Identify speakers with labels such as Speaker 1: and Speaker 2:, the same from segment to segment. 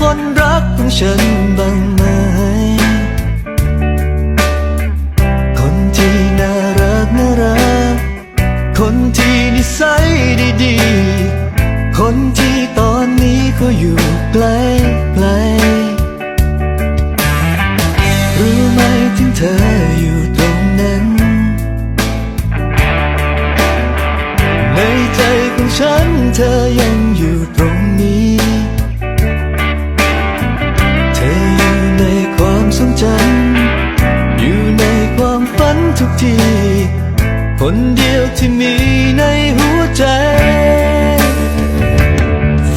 Speaker 1: คนรักของฉันบ้างไหม คนที่น่ารักน่ารัก คนที่นิสัยดีๆ คนที่ตอนนี้ก็อยู่ไกลไกลรู้ไหมถึงเธออยู่ตรงนั้น ในใจของฉันเธอยัง ที คนเดียวที่มีในหัวใจ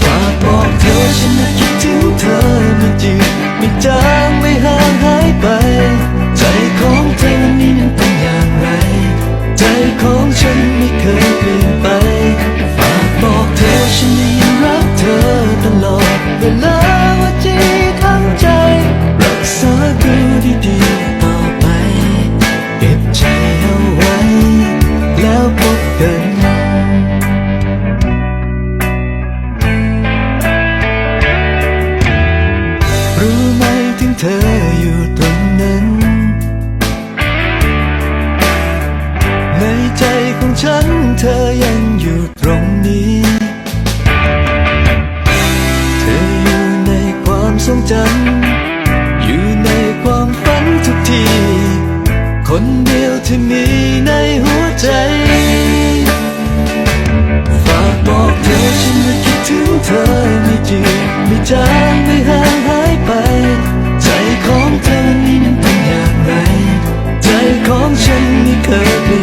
Speaker 1: ฝากบอกเธอฉันคิดถึงเธอไม่จืดไม่จางไม่ห่างหายไป ใจของเธอนี่นั้นเป็นอย่างไร ใจของฉันไม่เคยเปลี่ยนไป รู้ไหมถึงเธออยู่ตรงนั้น ในใจของฉันเธอยังอยู่ตรงนี้ เธออยู่ในความทรงจำอยู่ในความฝันทุกที คนเดียวที่มีในหัวใจฝากบอกเธอฉันน่คิดถึงเธอไม่จืดไม่จาง tanto